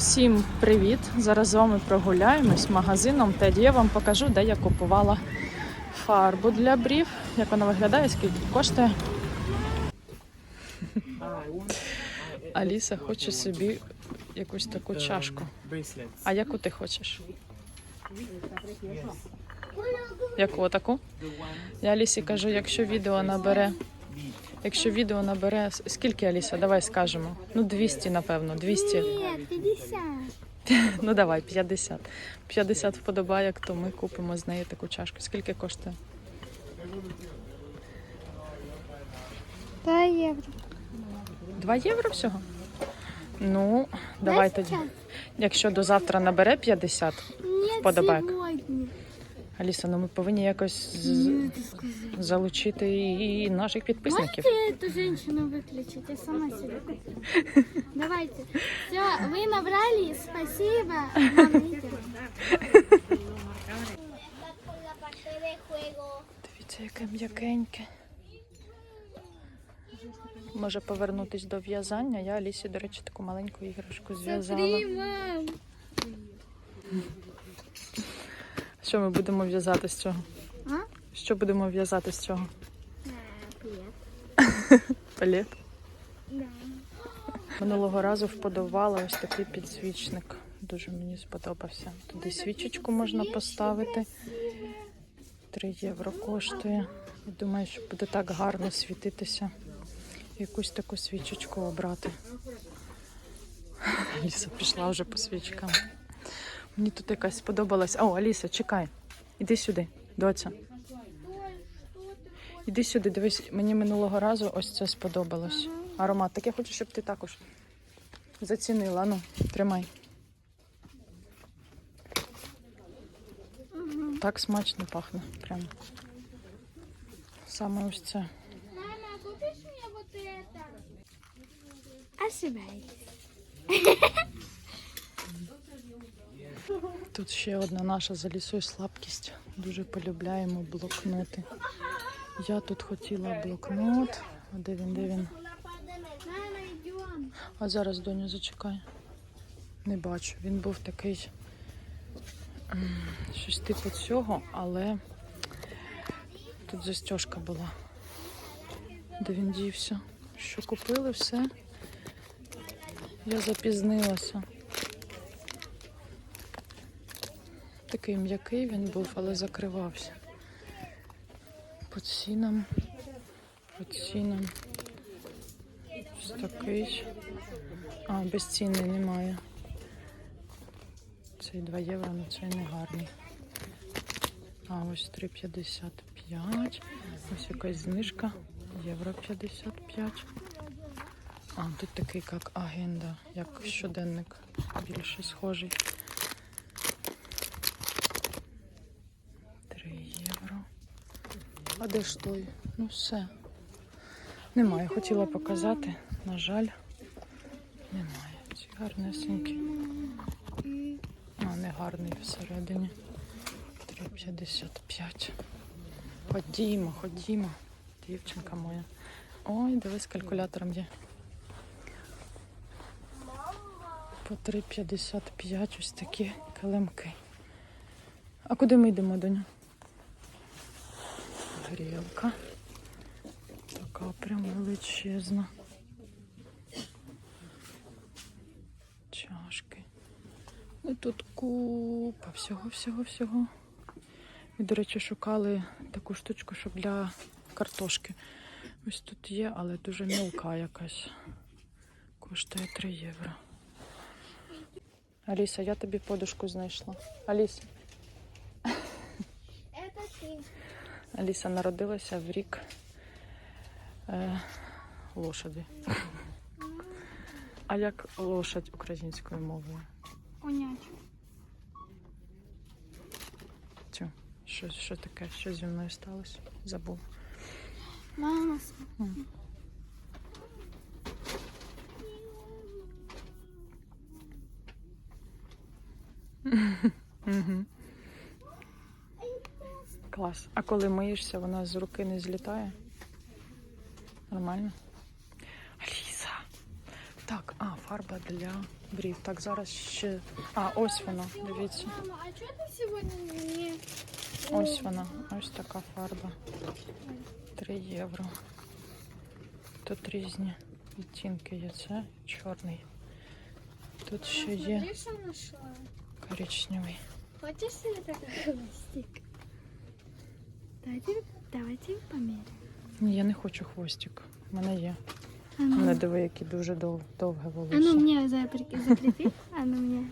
Всім привіт! Зараз з вами прогуляємось магазином Теді. Я вам покажу, де я купувала фарбу для брів. Як вона виглядає, скільки коштує. Аліса хоче собі якусь таку чашку. А яку ти хочеш? Яку таку? Я Алісі кажу, якщо відео набере. Якщо відео набере. Скільки Аліса? Давай скажемо. Ну, 200, напевно. 200. Нет, 50. Ну давай, 50. 50 вподобайок, то ми купимо з неї таку чашку. Скільки коштує? 2 евро. 2 євро всього? Ну, давай тоді. Якщо до завтра набере 50, Нет, Вподобайок. сегодня. Аліса, ну ми повинні якось з- залучити і наших підписників. Можете эту женщину выключить? Я сама себе куплю. Давайте. Все, вы набрали. Спасибо. Вам видео. Дивіться, яке м'якеньке. Може повернутись до в'язання. Я Алісі, до речі, таку маленьку іграшку зв'язала. мам. Що ми будемо в'язати з цього? А? Що будемо в'язати з цього? Привет. Палет? Да. Минулого разу вподобала ось такий підсвічник. Дуже мені сподобався. Туди свічечку можна поставити. 3 євро коштує. Я думаю, що буде так гарно світитися. Якусь таку свічечку обрати. Аліса пішла вже по свічкам. Мені тут якась сподобалась. О, Аліса, чекай. Іди сюди, доця. Іди сюди, дивись, мені минулого разу ось це сподобалось. Аромат. Так я хочу, щоб ти також зацінила. Ну, тримай. Так смачно пахне. Прямо. Саме ось це. Мама, купишь мне вот это? Ошибаетесь. Тут ще одна наша за лісою слабкість. Дуже полюбляємо блокноти. Я тут хотіла блокнот. А Де він, де він? А зараз доню зачекай. Не бачу. Він був такий щось типу цього, але тут застежка була. Де він дівся? Що купили все? Я запізнилася. Такий м'який він був, але закривався. По цінам. По цінам. Ось такий. А, безцінний немає. Цей 2 євро, але цей не гарний. А ось 3,55. Ось якась знижка. Євро 55. А, тут такий як агенда, як щоденник. Більше схожий. 3 євро. А де ж той? Ну все. Немає. Хотіла показати. На жаль, немає. Ці гарнесенькі. А, не гарний всередині. 3,55. Ходімо, ходімо. Дівчинка моя. Ой, дивись, калькулятором є. По 3,55 ось такі килимки. А куди ми йдемо, доню? Грілка. Така прям величезна. Чашки. Ну тут купа всього, всього, всього. Ми, до речі, шукали таку штучку, щоб для картошки. Ось тут є, але дуже мілка якась. Коштує 3 євро. Аліса, я тобі подушку знайшла. Аліса. Это ты. Аліса народилася в рік е, лошади. А як лошадь українською мовою? Конячка. Цю, що, що таке? Що зі мною сталося? Забув. Мама, Угу. Клас. А коли миєшся, вона з руки не злітає? Нормально? Аліса. Так, а, фарба для брів. Так, зараз ще. А, ось вона, дивіться. Мама, а что ты сегодня не... Ось вона, ось така фарба. 3 євро. Тут різні відтінки є. Це чорний. Тут ще є коричневий. Хочешь себе такой хвостик? Давайте, давайте померяем. Ні, я не хочу хвостик. У мене є. У ну, мене диви, які дуже дов- довге а волосся. ну мне запри- закрепи. А ну мне.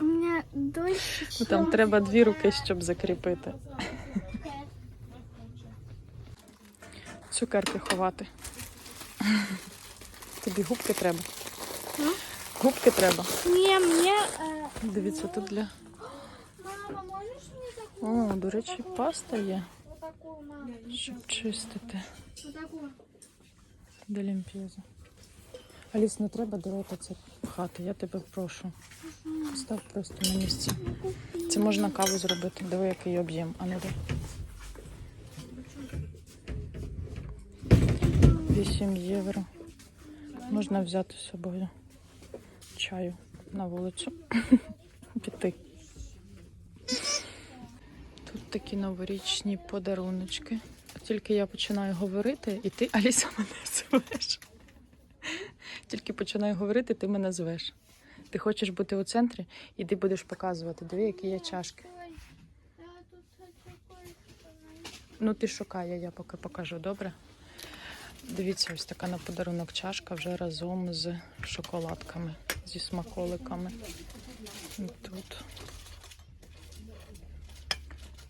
У меня дольше, Ну, Там треба дві руки, щоб закріпити. Цукерки ховати. Тобі губки треба. Губки треба. Не, мне... э, Дивіться, тут для. Мама, можешь мне такую? О, до речі, паста є, щоб чистити такую. до. Аліс, не треба до рота це пхати, я тебе прошу. Став просто на місці. Це можна каву зробити. Диви, який об'єм. А ну де. 8 євро. Можна взяти з собою чаю на вулицю. Піти. Тут такі новорічні подаруночки. Тільки я починаю говорити, і ти, Аліса, мене звеш. Тільки починаю говорити, ти мене звеш. Ти хочеш бути у центрі, і ти будеш показувати. Диви, які є чашки. Ну, ти шукай, я поки покажу, добре? Дивіться, ось така на подарунок чашка вже разом з шоколадками, зі смаколиками. І Тут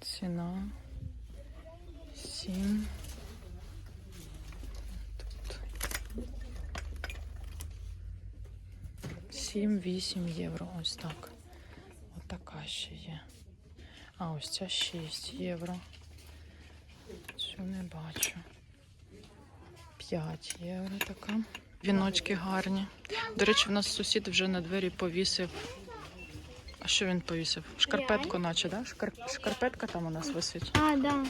ціна 7. Тут 7-8 євро. Ось так. Ось така ще є. А ось ця 6 євро. Цю не бачу. 5 євро така. Віночки гарні. До речі, в нас сусід вже на двері повісив. А що він повісив? Шкарпетку, наче, да? Шкар... Шкарпетка там у нас висить. А, да.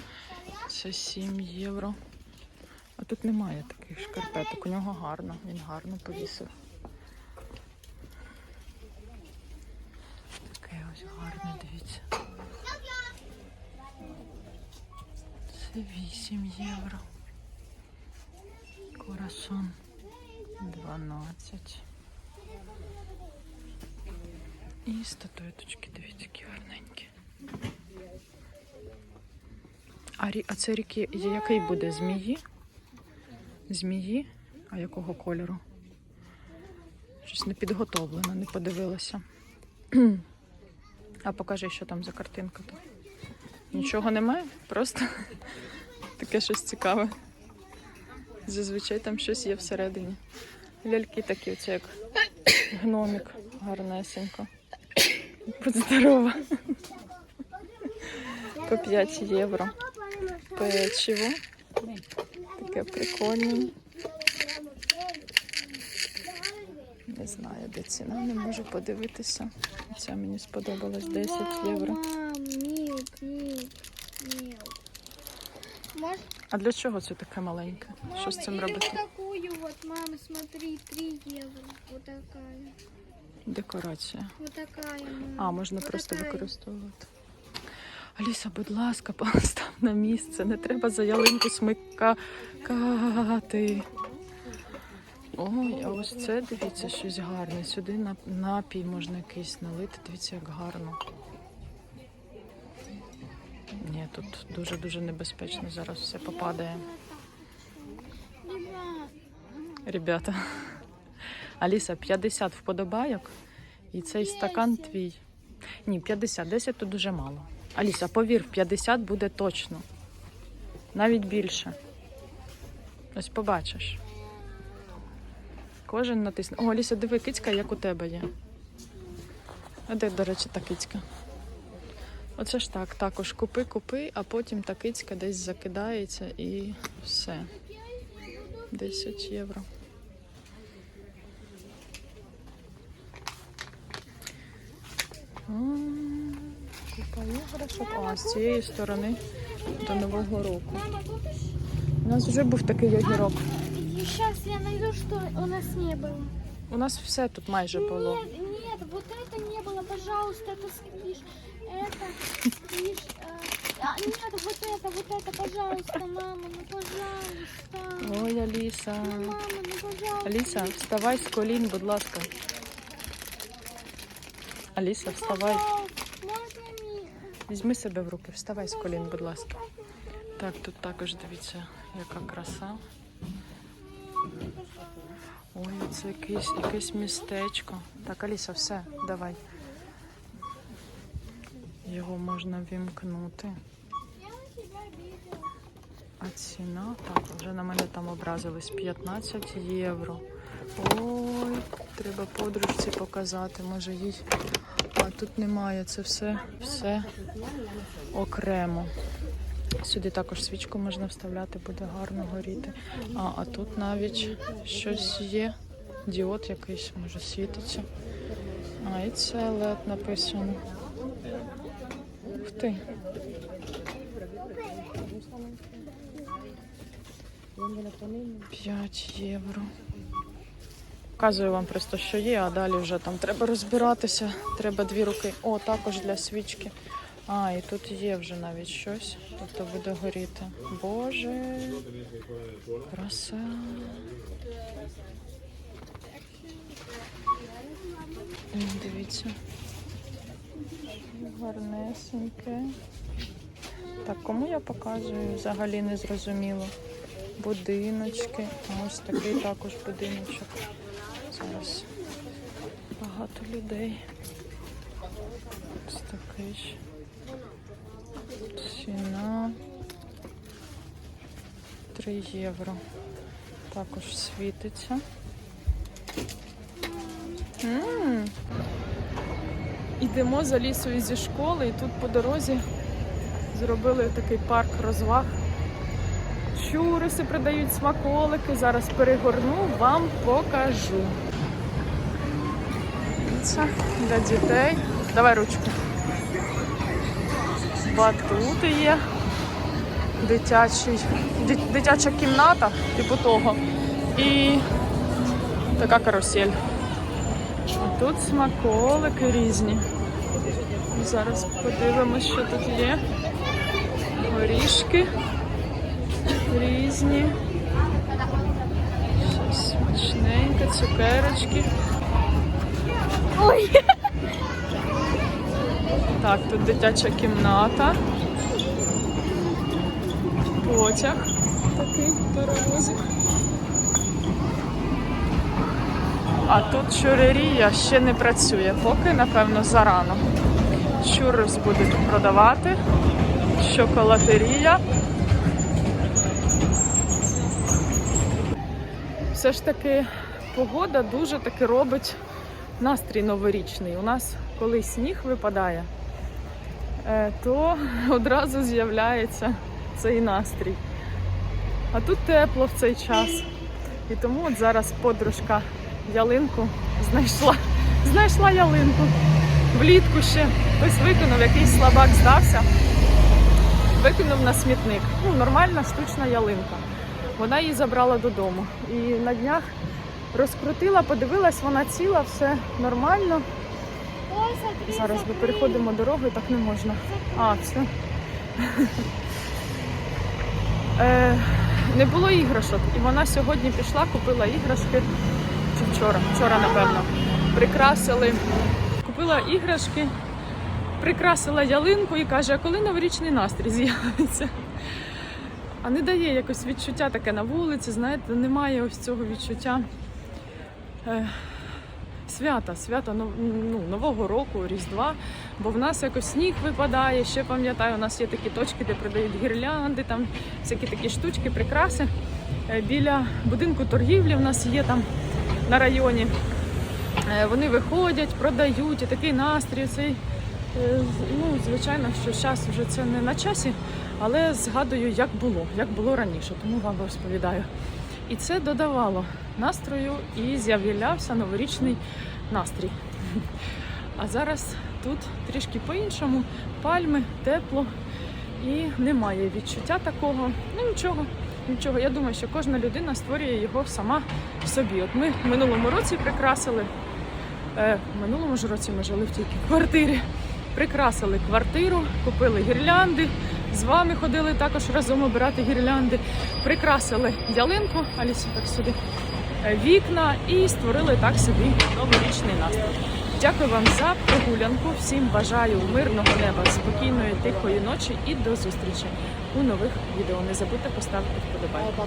Це 7 євро. А тут немає таких шкарпеток. У нього гарно. Він гарно повісив. Таке ось гарне, дивіться. Це 8 євро. Корасон 12. І статуеточки, дивіться, які гарненькі. А, а це ріки який буде? Змії? Змії? А якого кольору? Щось не підготовлено, не подивилася. А покажи, що там за картинка. Нічого немає? Просто таке щось цікаве. Зазвичай там щось є всередині. Ляльки такі, оце як гномик гарнесенько. Будь здорова. По 5 євро. Печиво. Таке прикольне. Не знаю, де ціна, не можу подивитися. Ця мені сподобалась 10 євро. А для чого це таке маленьке? Що з цим робити? вот такую вот, мама, смотри, 3 евро. Вот такая. Декорація. Вот такая, мама. А, можна Вот просто такая. використовувати. Аліса, будь ласка, постав на місце. Не треба за ялинку смикати. Ой, а ось це, дивіться, щось гарне. Сюди напій можна якийсь налити. Дивіться, як гарно. Тут дуже-дуже небезпечно. Зараз все попадає. Ребят, Ребята. Аліса, 50 вподобайок. І цей стакан твій. Ні, 50, 10 то дуже мало. Аліса, повір, 50 буде точно. Навіть більше. Ось побачиш. Кожен натисне. О, Аліса, диви, кицька, як у тебе є. А де, до речі, та кицька? Оце ж так, також купи, купи, а потім та кицька десь закидається і все. 10 євро. Купа іграшок. А, з цієї сторони до Нового року. У нас вже був такий огірок. Сейчас я найду, что у нас не было. У нас все тут майже було. Нет, нет, пожалуйста, это сквиш. Это сквиш. э, а, нет, вот это, вот это, пожалуйста, мама, ну пожалуйста. Ой, Аліса. Ну, мама, ну пожалуйста. Аліса, вставай з колін, будь ласка. Аліса, вставай. Пожалуйста, Можно мне? Візьми себе в руки, вставай з колін, будь ласка. Так, тут також дивіться, яка краса. Ой, це якесь, якесь містечко. Так, Аліса, все, давай. Його можна вімкнути. А ціна, так, вже на мене там образились 15 євро. Ой, треба подружці показати, може їй. А тут немає, це все, все окремо. Сюди також свічку можна вставляти, буде гарно горіти. А, а тут навіть щось є. Діод якийсь, може, світиться. А, і це LED написано. Ти. 5 євро. Показую вам просто, що є, а далі вже там треба розбиратися. Треба дві руки. О, також для свічки. А, і тут є вже навіть щось. Тобто буде горіти. Боже. Краса. Дивіться. Гарнесеньке. Так, кому я показую? Взагалі не зрозуміло. Будиночки. Ось такий також будиночок. Зараз багато людей. Ось такий. ж. Ціна 3 євро. Також світиться. М. Ідемо за лісою зі школи, і тут по дорозі зробили такий парк розваг. Чуриси продають смаколики. Зараз перегорну, вам покажу. Це для дітей. Давай ручку. Батути є. Дитячий, дитяча кімната, типу того. І така карусель. А тут смаколики різні. Зараз подивимось, що тут є. Горішки різні. Щось смачненьке, цукерочки. Ой, Так, тут дитяча кімната. Потяг такий паровозик. А тут чурерія ще не працює, поки, напевно, зарано. Чурус будуть продавати, шоколатерія. Все ж таки погода дуже таки робить настрій новорічний. У нас коли сніг випадає, е, то одразу з'являється цей настрій. А тут тепло в цей час. І тому от зараз подружка ялинку знайшла. Знайшла ялинку. Влітку ще хтось викинув, якийсь слабак здався, викинув на смітник. Ну, нормальна штучна ялинка. Вона її забрала додому. І на днях розкрутила, подивилась, вона ціла, все нормально. Зараз ми переходимо дорогу і так не можна. А, все. Е, не було іграшок. І вона сьогодні пішла, купила іграшки. Вчора? Вчора, напевно. Прикрасили. Купила іграшки, прикрасила ялинку і каже, а коли новорічний настрій з'явиться? А не дає якось відчуття таке на вулиці, знаєте, немає ось цього відчуття. Е, свята, свята ну, Нового року, Різдва. Бо в нас якось сніг випадає. Ще пам'ятаю, у нас є такі точки, де продають гірлянди, там всякі такі штучки, прикраси. Е, Біля будинку торгівлі в нас є там на районі. Е, Вони виходять, продають, і такий настрій. Цей, е, ну, звичайно, що зараз вже це не на часі, але згадую, як було, як було раніше, тому вам розповідаю. І це додавало настрою і з'являвся новорічний настрій. А зараз тут трішки по-іншому. Пальми, тепло і немає відчуття такого. Ну нічого, нічого. Я думаю, що кожна людина створює його сама в собі. От ми в минулому році прикрасили. Е, в минулому ж році ми жили в тій квартирі. Прикрасили квартиру, купили гірлянди. З вами ходили також разом обирати гірлянди. Прикрасили ялинку, Алісі так сюди, е, вікна і створили так собі новорічний настрій. Дякую вам за прогулянку. Всім бажаю мирного неба, спокійної, тихої ночі і до зустрічі у нових відео. Не забудьте поставити вподобайку.